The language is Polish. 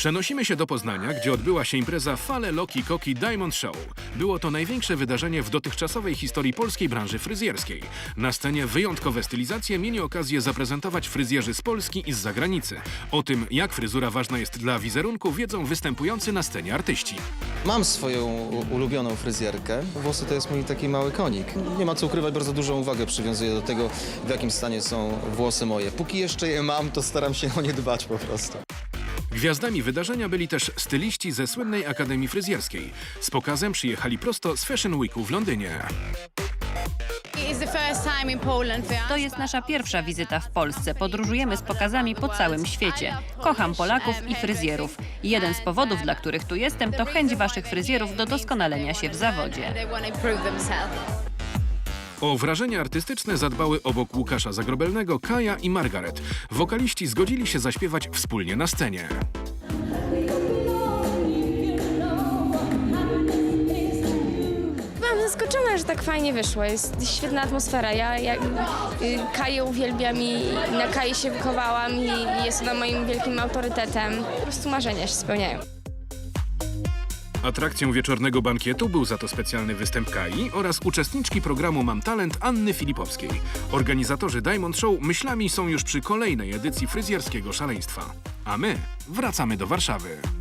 Przenosimy się do Poznania, gdzie odbyła się impreza Fale Loki Koki Diamond Show. Było to największe wydarzenie w dotychczasowej historii polskiej branży fryzjerskiej. Na scenie wyjątkowe stylizacje mieli okazję zaprezentować fryzjerzy z Polski i z zagranicy. O tym, jak fryzura ważna jest dla wizerunku, wiedzą występujący na scenie artyści. Mam swoją ulubioną fryzjerkę. Włosy to jest mój taki mały konik. Nie ma co ukrywać, bardzo dużą uwagę przywiązuję do tego, w jakim stanie są włosy moje. Póki jeszcze je mam, to staram się o nie dbać po prostu. Gwiazdami wydarzenia byli też styliści ze słynnej Akademii Fryzjerskiej. Z pokazem przyjechali prosto z Fashion Weeku w Londynie. To jest nasza pierwsza wizyta w Polsce. Podróżujemy z pokazami po całym świecie. Kocham Polaków i fryzjerów. Jeden z powodów, dla których tu jestem, to chęć waszych fryzjerów do doskonalenia się w zawodzie. O wrażenie artystyczne zadbały obok Łukasza Zagrobelnego Kaja i Margaret. Wokaliści zgodzili się zaśpiewać wspólnie na scenie. Byłam zaskoczona, że tak fajnie wyszło. Jest świetna atmosfera. Ja, ja y, Kaję uwielbiam i na Kaję się wychowałam i jest ona moim wielkim autorytetem. Po prostu marzenia się spełniają. Atrakcją wieczornego bankietu był za to specjalny występ Kai oraz uczestniczki programu Mam Talent Anny Filipowskiej. Organizatorzy Diamond Show myślami są już przy kolejnej edycji fryzjerskiego szaleństwa. A my wracamy do Warszawy.